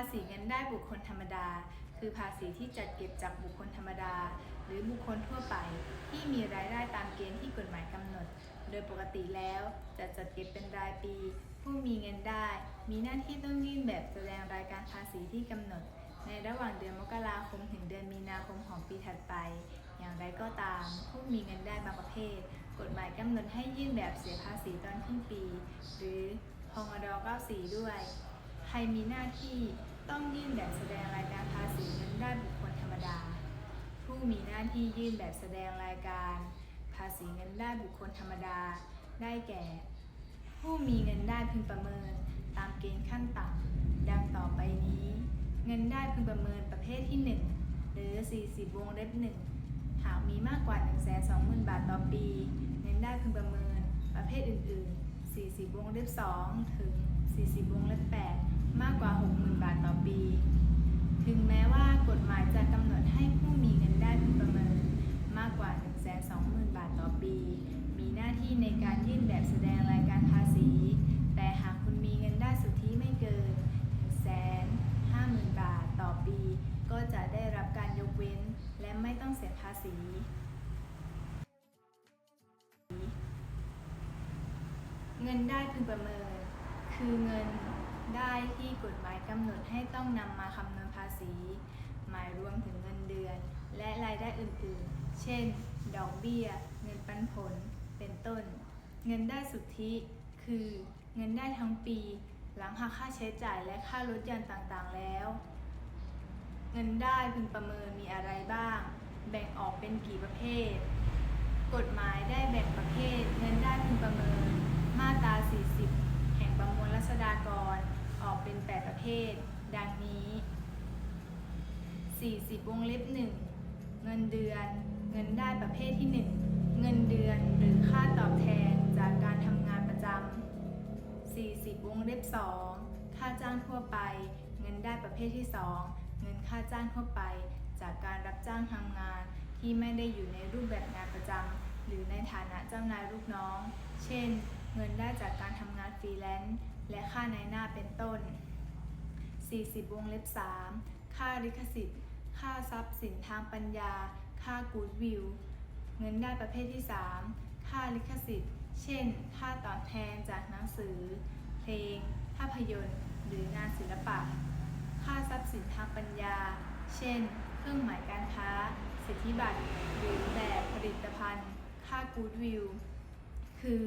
าษีเงินได้บุคคลธรรมดา คือภาษีที่จัดเก็บจากบุคคลธรรมดา หรือบุคคลทั่วไป ที่มีรายได้ตามเกณฑ์ที่กฎหมายกำหนด โดยปกติแล้วจะจัดเก็บเป็นรายปี ผู้มีเงินได้ มีหน้าที่ต้องยื่นแบบแสดงรายการภาษีที่กำหนด ในระหว่างเดือนมกราคมถึงเดือนมีนาคมของปีถัดไป อย่างไรก็ตาม ผู้มีเงินได้บางประเภท กฎหมายกำหนดให้ยื่นแบบเสียภาษีตอนสิ้นปี หรือพงด94ด้วย ใครมีหน้าที่ ต้องยื่นแบบแสดงรายการภาษีเงินได้บุคคลธรรมดา ผู้มีหน้าที่ยื่นแบบแสดงรายการ ภาษีเงินได้บุคคลธรรมดา ได้แก่ ผู้มีเงินได้พึงประเมินตามเกณฑ์ขั้นต่ำดังต่อไปนี้ เงินได้พึงประเมินประเภทที่ 1 หรือ 40 วงเล็บ1หากมีมากกว่า 120,000 บาทต่อปี เงินได้พึงประเมินประเภทอื่น ๆ 40 วงเล็บ2ถึง 40 วงเล็บ8 มากกว่า 60,000 บาทต่อปี ถึงแม้ว่ากฎหมายจะกำหนดให้ผู้มีเงินได้พึงประเมิน มากกว่า 120,000 บาทต่อปี มีหน้าที่ในการยื่นแบบแสดงรายการภาษี แต่หากคุณมีเงินได้สุทธิไม่เกิน150,000 บาทต่อปี ก็จะได้รับการยกเว้น และไม่ต้องเสียภาษีเงินได้พึงประเมิน คือเงิน ได้ที่กฎหมายกำหนดให้ต้องนำมาคำนวณภาษี หมายรวมถึงเงินเดือน และรายได้อื่นๆ เช่น ดอกเบี้ย เงินปันผล เป็นต้น เงินได้สุทธิ คือ เงินได้ทั้งปี หลังหักค่าใช้จ่ายและค่ารถยนต์ต่างๆแล้ว เงินได้พึงประเมินมีอะไรบ้าง แบ่งออกเป็นกี่ประเภท กฎหมายได้แบ่งประเภท เงินได้พึงประเมิน มาตรา 40 แห่งประมวลรัษฎากร ออกเป็น 8 ประเภท ดังนี้ 40 วงเล็บ 1 เงินเดือน เงินได้ประเภทที่ 1 เงินเดือนหรือค่าตอบแทนจากการทำงานประจำ 40 วงเล็บ 2 ค่าจ้างทั่วไป เงินได้ประเภทที่ 2 เงินค่าจ้างทั่วไป จากการรับจ้างทำงานที่ไม่ได้อยู่ในรูปแบบงานประจำหรือในฐานะเจ้านายลูกน้อง เช่น เงินได้จากการทำงานฟรีแลนซ์ และค่าในหน้าเป็นต้น 40 วงเล็บ 3 ค่าลิขสิทธิ์ ค่าทรัพย์สินทางปัญญา ค่ากูดวิว เงินได้ประเภทที่ 3 ค่าลิขสิทธิ์ เช่น ค่าตอบแทนจากหนังสือ เพลง ภาพยนตร์ หรืองานศิลปะ ค่าทรัพย์สินทางปัญญา เช่น เครื่องหมายการค้า สิทธิบัตร หรือแบบผลิตภัณฑ์ ค่ากูดวิว คือ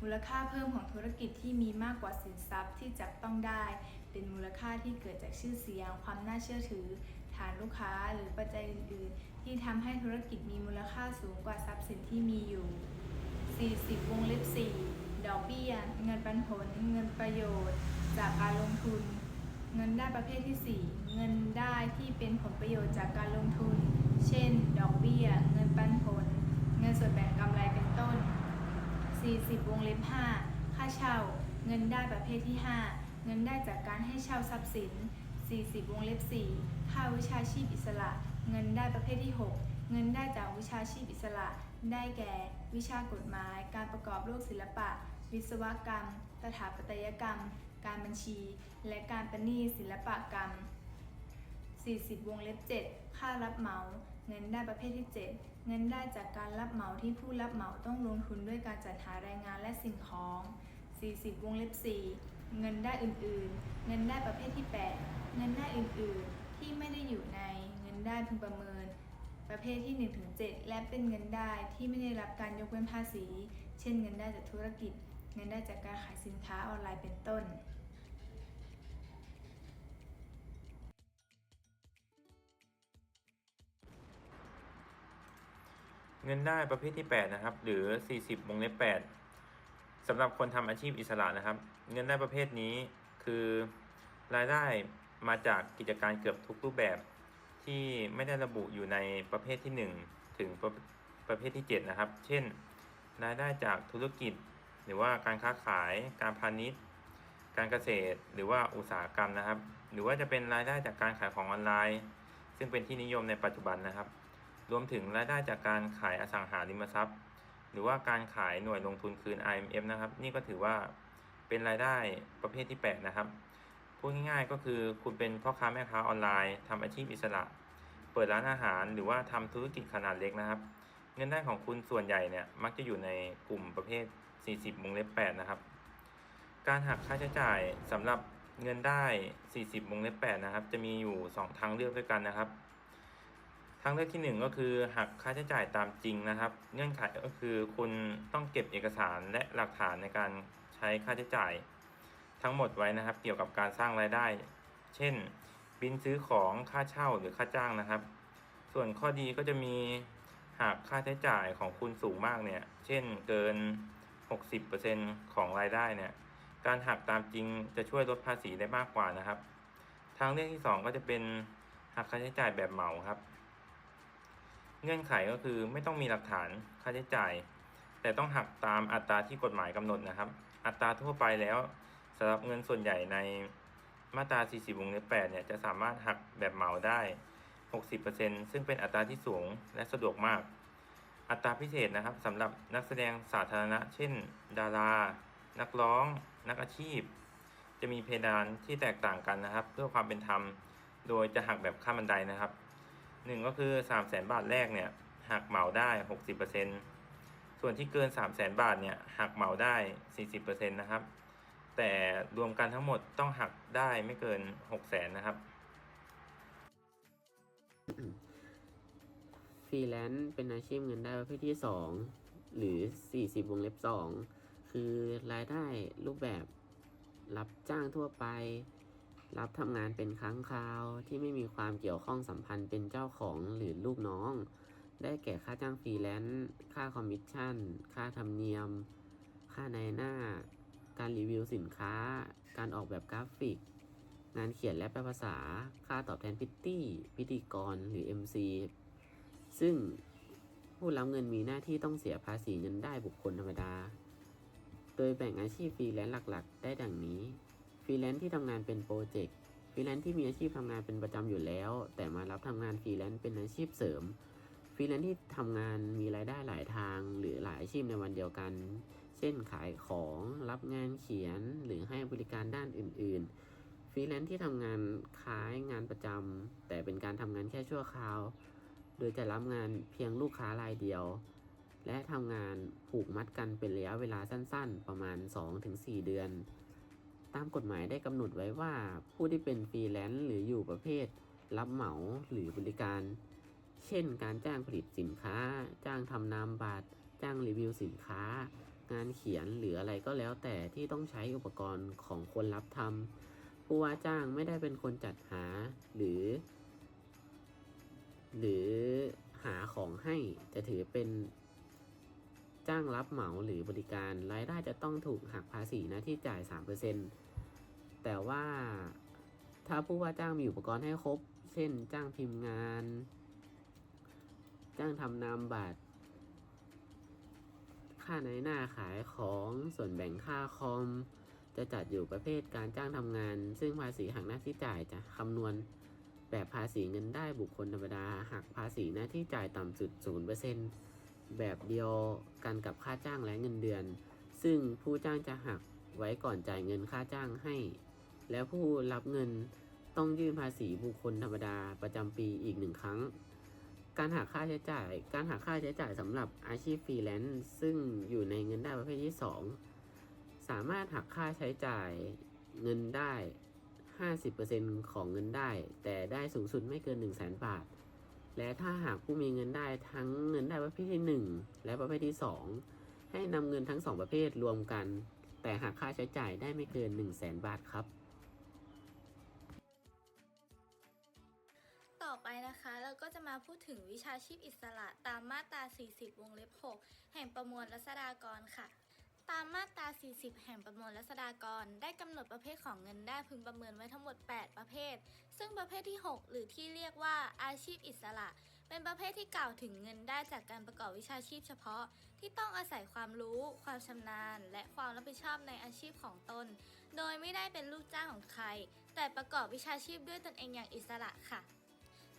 มูลค่าเพิ่มของธุรกิจที่มีมากกว่าสินทรัพย์ที่จับต้องได้ เป็นมูลค่าที่เกิดจากชื่อเสียง ความน่าเชื่อถือ ฐานลูกค้าหรือปัจจัยอื่น ๆ ที่ทำให้ธุรกิจมีมูลค่าสูงกว่าทรัพย์สินที่มีอยู่ 40 วงเล็บ 4 ดอกเบี้ย เงินปันผล เงินประโยชน์ จากการลงทุน เงินได้ประเภทที่ 4 เงินได้ที่เป็นผลประโยชน์จากการลงทุน เช่น ดอกเบี้ย เงินปันผล เงินส่วนแบ่งกำไรเป็นต้น 40วงเล็บ 5 ค่าเช่า เงินได้ประเภทที่ 5 เงินได้จากการให้เช่าทรัพย์สิน 40วงเล็บ 4 ค่าวิชาชีพอิสระ เงินได้ประเภทที่ 6 เงินได้จากวิชาชีพอิสระ ได้แก่ วิชากฎหมาย การประกอบโลกศิลปะ วิศวกรรม สถาปัตยกรรม การบัญชี และการประณีศิลปกรรม 40 วงเล็บ 7 ค่ารับเหมา เงินได้ประเภทที่ 7 เงินได้จากการรับเหมาที่ผู้รับเหมาต้องลงทุนด้วยการจัดหาแรงงานและสิ่งของ 40 วงเล็บ 4 เงินได้อื่นๆ เงินได้ประเภทที่ 8 เงินได้อื่นๆ ที่ไม่ได้อยู่ในเงินได้พึงประเมิน ประเภทที่ 1-7 และเป็นเงินได้ที่ไม่ได้รับการยกเว้นภาษี เช่น เงินได้จากธุรกิจ เงินได้จากการขายสินค้าออนไลน์เป็นต้น เงินได้ประเภทที่ 8 นะครับ หรือ 40วงเล็บ8สำหรับคนทำอาชีพอิสระนะครับ เงินได้ประเภทนี้คือรายได้มาจากกิจการเกือบทุกรูปแบบที่ไม่ได้ระบุอยู่ในประเภทที่ 1 ถึงประประเภทที่ 7 นะครับ เช่น รายได้จากธุรกิจ หรือว่าการค้าขาย การพาณิชย์ การเกษตร หรือว่าอุตสาหกรรมนะครับ หรือว่าจะเป็นรายได้จากการขายของออนไลน์ ซึ่งเป็นที่นิยมในปัจจุบันนะครับ รวมถึงรายได้จากการขายอสังหาริมทรัพย์ หรือว่าการขายหน่วยลงทุนคืน IMF นะครับ นี่ก็ถือว่าเป็นรายได้ประเภทที่ 8 นะครับพูดง่ายๆก็คือคุณเป็นพ่อค้าแม่ค้าออนไลน์ทำอาชีพอิสระ เปิดร้านอาหารหรือว่าทำธุรกิจขนาดเล็กนะครับ เงินได้ของคุณส่วนใหญ่เนี่ยมักจะอยู่ในกลุ่มประเภท 40วงเล็บ8นะครับ การหักค่าใช้จ่ายสำหรับเงินได้ 40วงเล็บ8นะครับ จะมีอยู่ 2 ทางเลือกด้วยกันนะครับางเลือกที่ 1 ก็คือหักค่าใช้จ่ายตามจริงนะครับ เงื่อนไขก็คือคุณต้องเก็บเอกสารและหลักฐานในการใช้ค่าใช้จ่าย ทั้งหมดไว้นะครับ เกี่ยวกับการสร้างรายได้ เช่น บินซื้อของค่าเช่าหรือค่าจ้างนะครับ ส่วนข้อดีก็จะมีหากค่าใช้จ่ายของคุณสูงมากเนี่ย เช่นเกิน 60%ของรายได้เนี่ย การหักตามจริงจะช่วยลดภาษีได้มากกว่านะครับ ทางเลือกที่ 2 ก็จะเป็นหักค่าใช้จ่ายแบบเหมาครับ เงื่อนไขก็คือไม่ต้องมีหลักฐานค่าใช้จ่าย แต่ต้องหักตามอัตราที่กฎหมายกำหนดนะครับ อัตราทั่วไปแล้วสำหรับเงินส่วนใหญ่ในมาตรา 40 วงเล็บ8เนี่ยจะสามารถหักแบบเหมาได้ 60%ซึ่งเป็นอัตราที่สูงและสะดวกมาก อัตราพิเศษนะครับสำหรับนักแสดงสาธารณะ เช่น ดารา นักร้อง นักอาชีพ จะมีเพดานที่แตกต่างกันนะครับ เพื่อความเป็นธรรม โดยจะหักแบบขั้นบันไดนะครับ หนึ่งก็คือ3 0 0 0 0 0บาทแรกเนี่ยหักเหมาได้60%ส่วนที่เกิน3 0 0 0 0 0บาทเนี่ยหักเหมาได้40%นนะครับ แต่รวมกันทั้งหมดต้องหักได้ไม่เกิน6 0 0 0 0 0นะครับฟรีแลนซ์เป็นอาชีพเงินได้ประเภทที่ 2 หรือ 40 วงเล็บ 2 คือรายได้รูปแบบรับจ้างทั่วไป รับทำงานเป็นครั้งคราวที่ไม่มีความเกี่ยวข้องสัมพันธ์เป็นเจ้าของหรือลูกน้อง ได้แก่ค่าจ้างฟรีแลนซ์ ค่าคอมมิชชั่น ค่าธรรมเนียม ค่าในหน้า การรีวิวสินค้า การออกแบบกราฟิก งานเขียนและแปลภาษา ค่าตอบแทนพิตตี้ พิธีกร หรือ MC ซึ่งผู้รับเงินมีหน้าที่ต้องเสียภาษีเงินได้บุคคลธรรมดา โดยแบ่งอาชีพฟรีแลนซ์หลัก ๆ ได้ดังนี้ ฟรีแลนซ์ที่ทำงานเป็นโปรเจกต์ฟรีแลนซ์ที่มีอาชีพทำงานเป็นประจำอยู่แล้ว แต่มารับทำงานฟรีแลนซ์เป็นอาชีพเสริมฟรีแลนซ์ที่ทำงานมีรายได้หลายทาง หรือหลายอาชีพในวันเดียวกัน เช่นขายของรับงานเขียนหรือให้บริการด้านอื่น ๆ ฟรีแลนซ์ที่ทำงานคล้ายงานประจำแต่เป็นการทำงานแค่ชั่วคราว โดยจะรับงานเพียงลูกค้ารายเดียว และทำงานผูกมัดกันเป็นระยะเวลาสั้น ๆ ประมาณ 2-4 เดือน ตามกฎหมายได้กำหนดไว้ว่าผู้ที่เป็นฟรีแลนซ์หรืออยู่ประเภท รับเหมาหรือบริการ เช่น การจ้างผลิตสินค้า จ้างทำนามบัตรจ้างรีวิวสินค้า งานเขียนหรืออะไรก็แล้วแต่ที่ต้องใช้อุปกรณ์ของคนรับทำผู้ว่าจ้างไม่ได้เป็นคนจัดหาหรือ หรือหาของให้จะถือเป็น จ้างรับเหมาหรือบริการ รายได้จะต้องถูกหักภาษีหน้าที่จ่าย 3%แต่ว่าถ้าผู้ว่าจ้างมีอุปกรณ์ให้ครบ เช่น จ้างพิมพ์งาน จ้างทำนามบัตร ค่าในหน้าขายของส่วนแบ่งค่าคอม จะจัดอยู่ประเภทการจ้างทำงาน ซึ่งภาษีหักหน้าที่จ่ายจะคำนวณแบบภาษีเงินได้บุคคลธรรมดาหักภาษีหน้าที่จ่ายต่ำสุด0% แบบเดียวกันกับค่าจ้างและเงินเดือน ซึ่งผู้จ้างจะหักไว้ก่อนจ่ายเงินค่าจ้างให้ แล้วผู้รับเงินต้องยื่นภาษีบุคคลธรรมดาประจำปีอีกหนึ่งครั้ง การหักค่าใช้จ่าย การหักค่าใช้จ่ายสำหรับอาชีพฟรีแลนซ์ซึ่งอยู่ในเงินได้ประเภทที่ 2 สามารถหักค่าใช้จ่ายเงินได้ 50%ของเงินได้ แต่ได้สูงสุดไม่เกิน 1 0 0 0 0แบาท และถ้าหากผู้มีเงินได้ทั้งเงินได้ประเภทที่ 1 และประเภทที่ 2 ให้นำเงินทั้ง 2 ประเภทรวมกัน แต่หักค่าใช้จ่ายได้ไม่เกิน 1 0 0 0 0แบาทครับ ต่อไปนะคะเราก็จะมาพูดถึงวิชาชีพอิสระตามมาตรา 40 วงเล็บ 6 แห่งประมวลรัษฎากรค่ะ ตามมาตรา 40 แห่งประมวลรัษฎากร ได้กำหนดประเภทของเงินได้พึงประเมินไว้ทั้งหมด 8 ประเภท ซึ่งประเภทที่ 6 หรือที่เรียกว่าอาชีพอิสระ เป็นประเภทที่กล่าวถึงเงินได้จากการประกอบวิชาชีพเฉพาะ ที่ต้องอาศัยความรู้ ความชำนาญ และความรับผิดชอบในอาชีพของตน โดยไม่ได้เป็นลูกจ้างของใคร แต่ประกอบวิชาชีพด้วยตนเองอย่างอิสระค่ะ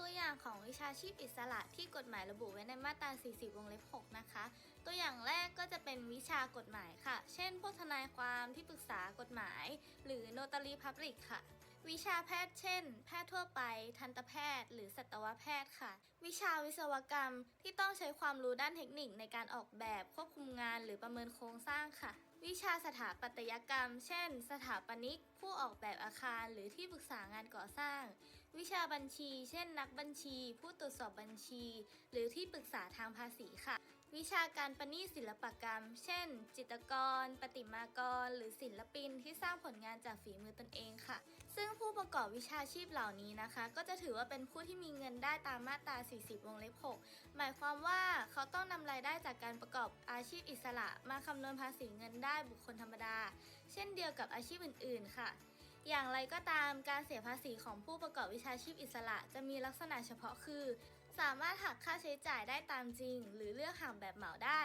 ตัวอย่างของวิชาชีพอิสระที่กฎหมายระบุไว้ในมาตรา 40 วงเล็บ 6 นะคะ ตัวอย่างแรกก็จะเป็นวิชากฎหมายค่ะ เช่น พวกทนายความที่ปรึกษากฎหมาย หรือ notary public ค่ะวิชาแพทย์เช่น แพทย์ทั่วไป ทันตแพทย์ หรือสัตวแพทย์ค่ะ วิชาวิศวกรรมที่ต้องใช้ความรู้ด้านเทคนิคในการออกแบบ ควบคุมงาน หรือประเมินโครงสร้างค่ะ วิชาสถาปัตยกรรม เช่น สถาปนิก ผู้ออกแบบอาคาร หรือที่ปรึกษางานก่อสร้าง วิชาบัญชี เช่น นักบัญชี ผู้ตรวจสอบบัญชี หรือที่ปรึกษาทางภาษีค่ะ วิชาการประณีตศิลปกรรม เช่น จิตรกร ประติมากร หรือศิลปินที่สร้างผลงานจากฝีมือตนเองค่ะ ซึ่งผู้ประกอบวิชาชีพเหล่านี้นะคะ ก็จะถือว่าเป็นผู้ที่มีเงินได้ตามมาตรา 40 วงเล็บ 6 หมายความว่าเขาต้องนำรายได้จากการประกอบอาชีพอิสระ มาคำนวณภาษีเงินได้บุคคลธรรมดา เช่นเดียวกับอาชีพอื่น ๆ ค่ะ อย่างไรก็ตามการเสียภาษีของผู้ประกอบวิชาชีพอิสระ จะมีลักษณะเฉพาะคือ สามารถหักค่าใช้จ่ายได้ตามจริง หรือเลือกหักแบบเหมาได้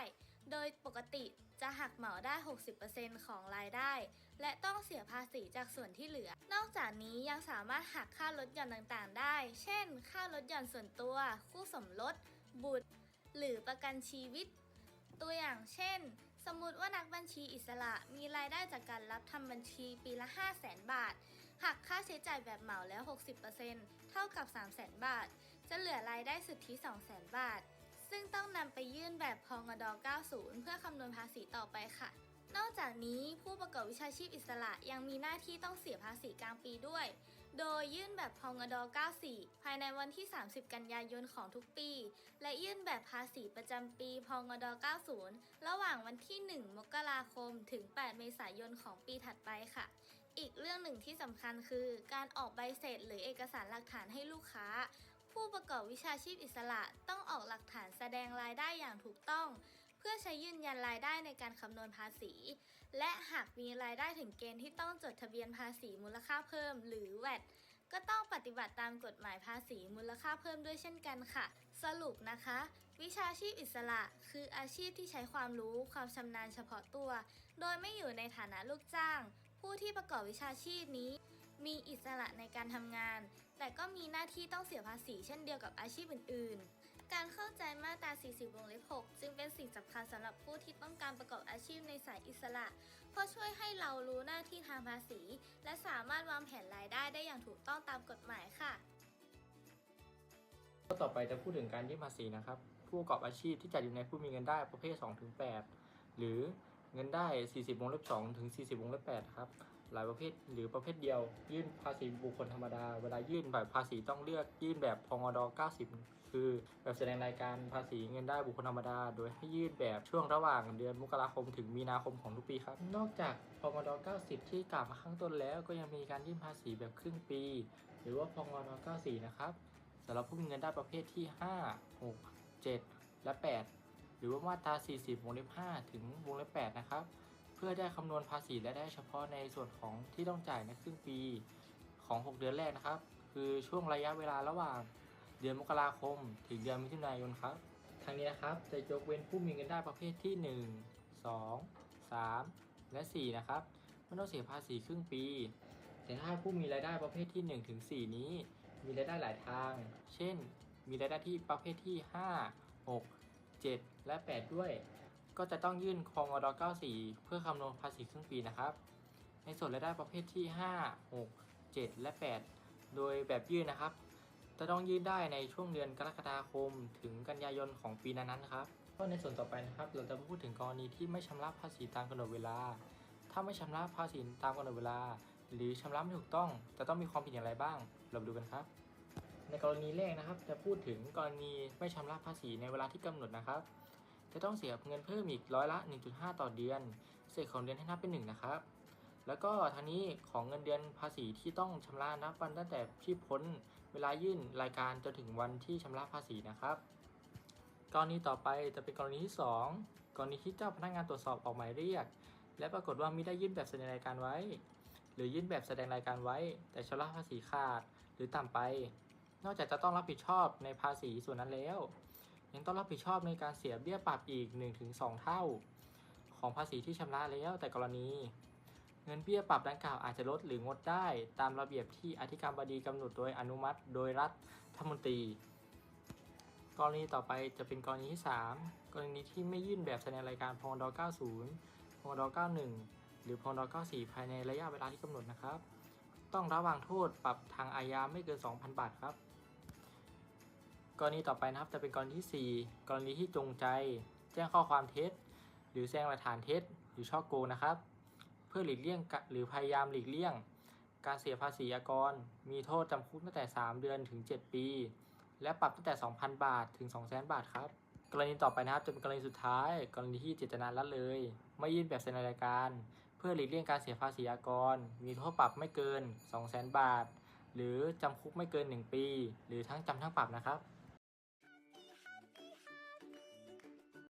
โดยปกติจะหักเหมาได้ 60%ของรายได้ และต้องเสียภาษีจากส่วนที่เหลือ นอกจากนี้ยังสามารถหักค่าลดหย่อนต่างๆ ได้ เช่น ค่าลดหย่อนส่วนตัว คู่สมรส บุตร หรือประกันชีวิต ตัวอย่างเช่น สมมติว่านักบัญชีอิสระมีรายได้จาก รับทำบัญชีปีละ 5 0 0แสนบาทหักค่าใช้จ่ายแบบเหมาแล้ว 60%เท่ากับ 3 0 0แสนบาท จะเหลือรายได้สุทธิ 2 0 0แสนบาท ซึ่งต้องนำไปยื่นแบบพองด90 เพื่อคำนวณภาษีต่อไปค่ะ นอกจากนี้ผู้ประกอบวิชาชีพอิสระยังมีหน้าที่ต้องเสียภาษีกลางปีด้วย โดยยื่นแบบพงด94 ภายในวันที่ 30 กันยายนของทุกปี และยื่นแบบภาษีประจำปีพงด90 ระหว่างวันที่ 1 มกราคม ถึง 8 เมษายนของปีถัดไปค่ะ อีกเรื่องหนึ่งที่สำคัญคือ การออกใบเสร็จหรือเอกสารหลักฐานให้ลูกค้า ผู้ประกอบวิชาชีพอิสระต้องออกหลักฐานแสดงรายได้อย่างถูกต้อง พื่อใช้ยืนยันรายได้ในการคำนวณภาษี และหากมีรายได้ถึงเกณฑ์ที่ต้องจดทะเบียนภาษีมูลค่าเพิ่ม หรือ VAT ก็ต้องปฏิบัติตามกฎหมายภาษีมูลค่าเพิ่มด้วยเช่นกันค่ะ สรุปนะคะ วิชาชีพอิสระ คืออาชีพที่ใช้ความรู้ความชำนาญเฉพาะตัว โดยไม่อยู่ในฐานะลูกจ้าง ผู้ที่ประกอบวิชาชีพนี้ มีอิสระในการทำงาน แต่ก็มีหน้าที่ต้องเสียภาษีเช่นเดียวกับอาชีพอื่น ๆ การเข้าใจมาตรา 40 วงเล็บ 6 จึงเป็นสิ่งสำคัญสำหรับผู้ที่ต้องการประกอบอาชีพในสายอิสระ เพราะช่วยให้เรารู้หน้าที่ทางภาษี และสามารถวางแผนรายได้ได้อย่างถูกต้องตามกฎหมายค่ะต่อไปจะพูดถึงการยื่นภาษีนะครับ ผู้ประกอบอาชีพที่จัดอยู่ในผู้มีเงินได้ประเภท2ถึง8หรือเงินได้ 40 วงเล็บ 2 ถึง 40 วงเล็บ 8 ครับ หลายประเภทหรือประเภทเดียว ยื่นภาษีบุคคลธรรมดา เวลายื่นแบบภาษีต้องเลือกยื่นแบบพงด90 คือ แบบแสดงรายการภาษีเงินได้บุคคลธรรมดา โดยให้ยื่นแบบช่วงระหว่างเดือนมกราคมถึงมีนาคมของทุกปีครับ นอกจากพงด90 ที่กล่าวมาข้างต้นแล้วก็ยังมีการยื่นภาษีแบบครึ่งปี หรือว่าพงด94 นะครับสำหรับผู้มีเงินได้ประเภทที่ 5 6 7 และ 8 หรือว่ามาตรา 40 วงเล็บ 5 ถึงวงเล็บ 8 นะครับ เพื่อได้คำนวณภาษีและได้เฉพาะในส่วนของที่ต้องจ่ายในครึ่งปีของ 6 เดือนแรกนะครับ คือช่วงระยะเวลาระหว่าง ดือนมกราคม ถึงเดือนมิถุนายนครับทางนี้นะครับจะยกเว้นผู้มีเงินได้ประเภทที่ 1 2 3 และ 4 นะครับไม่ต้องเสียภาษีครึ่งปี แต่ถ้าผู้มีรายได้ประเภทที่1ถึง4นี้ มีรายได้หลายทาง เช่น มีรายได้ที่ประเภทที่ 5 6 7 และ 8 ด้วย ก็จะต้องยื่นคงอด94 เพื่อคำนวณภาษีครึ่งปีนะครับ ในส่วนรายได้ประเภทที่ 5 6 7 และ 8 โดยแบบยื่นนะครับ จะต้องยื่นได้ในช่วงเดือนกรกฎาคม ถึงกันยายนของปีนั้นๆนครับก็ในส่วนต่อไปนะครับ เราจะมาพูดถึงกรณีที่ไม่ชำระภาษีตามกำหนดเวลา ถ้าไม่ชำระภาษีตามกำหนดเวลา หรือชำระไม่ถูกต้อง จะต้องมีความผิดอย่างไรบ้าง เราดูกันครับ ในกรณีแรกนะครับ จะพูดถึงกรณีไม่ชำระภาษีในเวลาที่กำหนดนะครับ จะต้องเสียเงินเพิ่มอีกร้อยละ 1.5 ต่อเดือน เศษของเดือนให้นับเป็นหนึ่งนะครับ แล้วก็ทางนี้ของเงินเดือนภาษีที่ต้องชำระนับวันตั้งแต่ที่พ้น เวลายื่นรายการจนถึงวันที่ชำระภาษีนะครับ กรณีต่อไปจะเป็นกรณีที่ 2 กรณีที่เจ้าพนักงานตรวจสอบออกหมายเรียก และปรากฏว่ามิได้ยื่นแบบแสดงรายการไว้ หรือยื่นแบบแสดงรายการไว้ แต่ชำระภาษีขาดหรือต่ำไป นอกจากจะต้องรับผิดชอบในภาษีส่วนนั้นแล้ว ยังต้องรับผิดชอบในการเสียเบี้ยปรับอีก 1-2 เท่า ของภาษีที่ชำระแล้วแต่กรณี เงินเบี้ยปรับดังกล่าวอาจจะลดหรืองดได้ ตามระเบียบที่อธิการบดีกำหนดโดยอนุมัติ โดยรัฐมนตรี กรณีต่อไปจะเป็นกรณีที่ 3 กรณีที่ไม่ยื่นแบบแสดงรายการพงด90พงด91 หรือพงด94 ภายในระยะเวลาที่กำหนดนะครับ ต้องระวังโทษปรับทางอาญาไม่เกิน 2,000 บาทครับ กรณีต่อไปนะครับจะเป็นกรณีที่ 4 กรณีที่จงใจ แจ้งข้อความเท็จ หรือแสดงหลักฐานเท็จหรือช่อโกงนะครับ พื่อหลีกเลี่ยงหรือพยายามหลีกเลี่ยง การเสียภาษีอากร มีโทษจำคุกตั้งแต่ 3 เดือนถึง 7 ปี และปรับตั้งแต่ 2,000 บาทถึง 200,000 บาทครับ กรณีต่อไปนะครับจะเป็นกรณีสุดท้าย กรณีที่เจตนาละเลย ไม่ยื่นแบบเซ็นรายการ เพื่อหลีกเลี่ยงการเสียภาษีอากร มีโทษปรับไม่เกิน 200,000 บาท หรือจำคุกไม่เกิน 1 ปี หรือทั้งจำทั้งปรับนะครับ